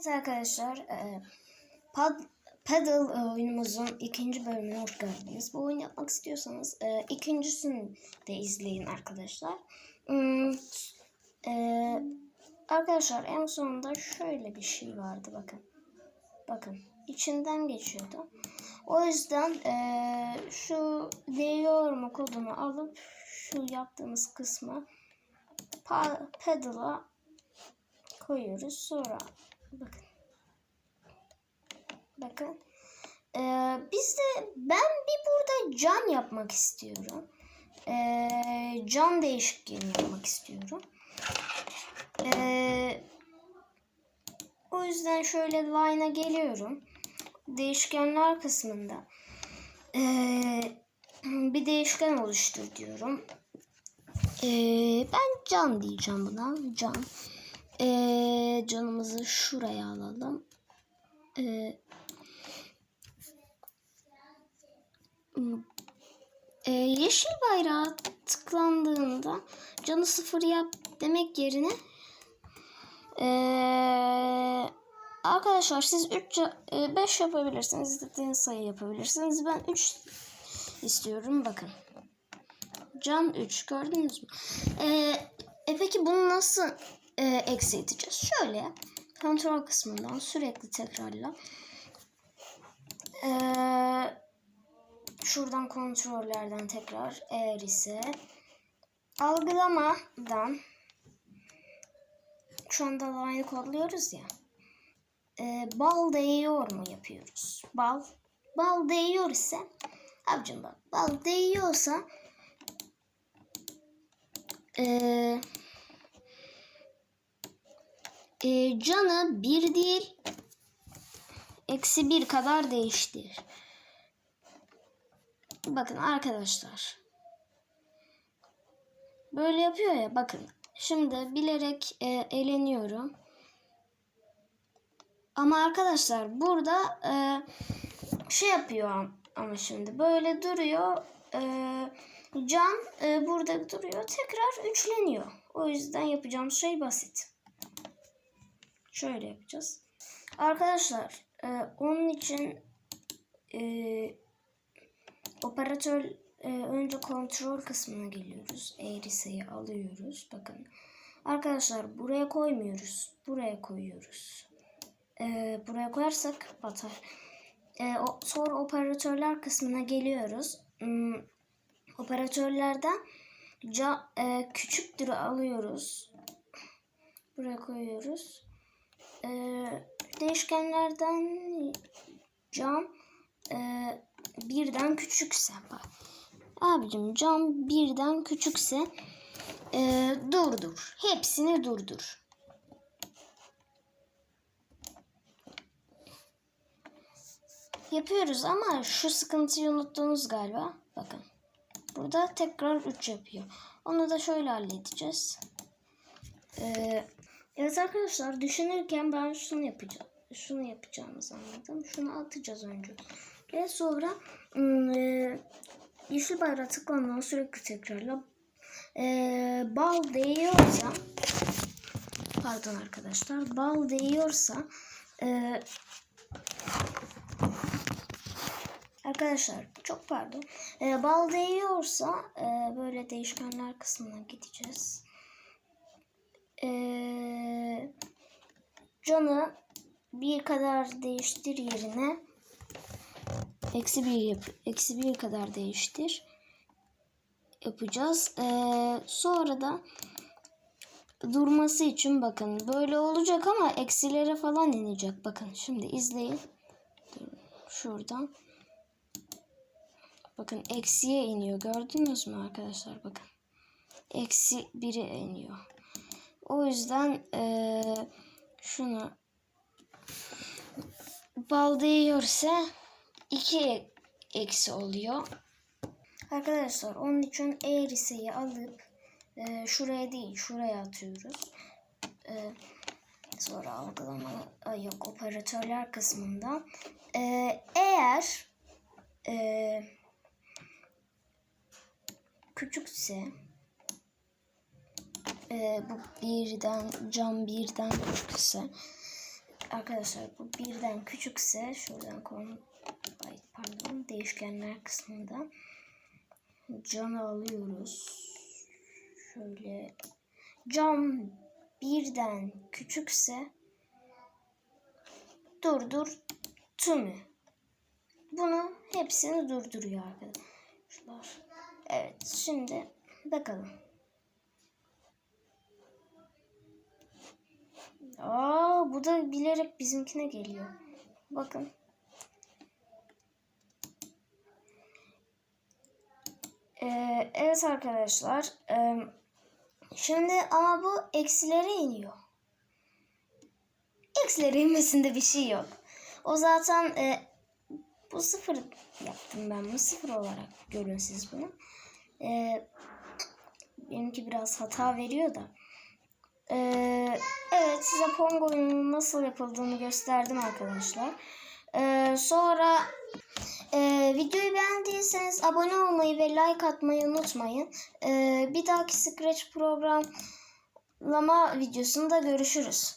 Evet arkadaşlar, e, pad, Paddle e, oyunumuzun ikinci bölümüne hoş geldiniz. Bu oyunu yapmak istiyorsanız e, ikincisini de izleyin arkadaşlar. Hmm, arkadaşlar en sonunda şöyle bir şey vardı bakın. Bakın içinden geçiyordu. O yüzden şu değiyor mu kodunu alıp şu yaptığımız kısmı Paddle'a koyuyoruz. Sonra bakın. Bakın. Ee, biz de ben bir burada can yapmak istiyorum. Ee, can değişikliğini yapmak istiyorum. Ee, o yüzden şöyle line'a geliyorum. Değişkenler kısmında ee, bir değişken oluştur diyorum. Ee, ben can diyeceğim buna. Can. Ee, canımızı şuraya alalım. Ee, e, yeşil bayrağa tıklandığında canı sıfır yap demek yerine ee, arkadaşlar siz 3 5 yapabilirsiniz. İstediğiniz sayı yapabilirsiniz. Ben 3 istiyorum. Bakın. Can 3 gördünüz mü? Ee, e peki bunu nasıl e, eksilteceğiz? Şöyle kontrol kısmından sürekli tekrarla. Ee, şuradan kontrollerden tekrar eğer ise algılamadan şu anda line'ı kodluyoruz ya. Ee, bal değiyor mu yapıyoruz? Bal. Bal değiyor ise abicim bak bal değiyorsa eee e, canı bir değil eksi bir kadar değiştir. Bakın arkadaşlar. Böyle yapıyor ya bakın. Şimdi bilerek e, eleniyorum. Ama arkadaşlar burada e, şey yapıyor ama şimdi böyle duruyor. E, can e, burada duruyor. Tekrar üçleniyor. O yüzden yapacağım şey basit. Şöyle yapacağız. Arkadaşlar e, onun için e, operatör e, önce kontrol kısmına geliyoruz. Eğriseyi alıyoruz. Bakın. Arkadaşlar buraya koymuyoruz. Buraya koyuyoruz. E, buraya koyarsak batar. E, o, sonra operatörler kısmına geliyoruz. Hmm, operatörlerden ca, e, küçüktürü alıyoruz. Buraya koyuyoruz. E, değişkenlerden cam e, birden küçükse bak. Abicim cam birden küçükse e, durdur. Hepsini durdur. Yapıyoruz ama şu sıkıntıyı unuttunuz galiba. Bakın. Burada tekrar 3 yapıyor. Onu da şöyle halledeceğiz. Ee, evet arkadaşlar düşünürken ben şunu yapacağım. Şunu yapacağımızı anladım. Şunu atacağız önce. Ve sonra e, yeşil bayrağı tıklanmadan sürekli tekrarla e, bal değiyorsa pardon arkadaşlar bal değiyorsa e, arkadaşlar çok pardon e, bal değiyorsa e, böyle değişkenler kısmına gideceğiz canı bir kadar değiştir yerine eksi bir yap eksi bir kadar değiştir yapacağız. Ee, sonra da durması için bakın böyle olacak ama eksilere falan inecek. Bakın şimdi izleyin. Şuradan. Bakın eksiye iniyor. Gördünüz mü arkadaşlar? Bakın. Eksi biri iniyor. O yüzden ee, şunu bal değiyorsa 2 eksi oluyor. Arkadaşlar onun için eğrisiyi alıp e, şuraya değil şuraya atıyoruz. E, sonra algılama yok operatörler kısmında. E, eğer e, küçükse e, bu birden cam birden küçükse arkadaşlar bu birden küçükse şuradan konu pardon değişkenler kısmında canı alıyoruz. Şöyle cam birden küçükse durdur tümü. Bunu hepsini durduruyor arkadaşlar. Evet şimdi bakalım. Aa bu da bilerek bizimkine geliyor. Bakın. Ee, evet arkadaşlar. Ee, şimdi ama bu eksilere iniyor. Eksilere inmesinde bir şey yok. O zaten e, bu sıfır yaptım ben bunu. Sıfır olarak görün siz bunu. Ee, benimki biraz hata veriyor da. Ee, evet size Pong nasıl yapıldığını gösterdim arkadaşlar. Ee, sonra e, videoyu beğendiyseniz abone olmayı ve like atmayı unutmayın. Ee, bir dahaki Scratch programlama videosunda görüşürüz.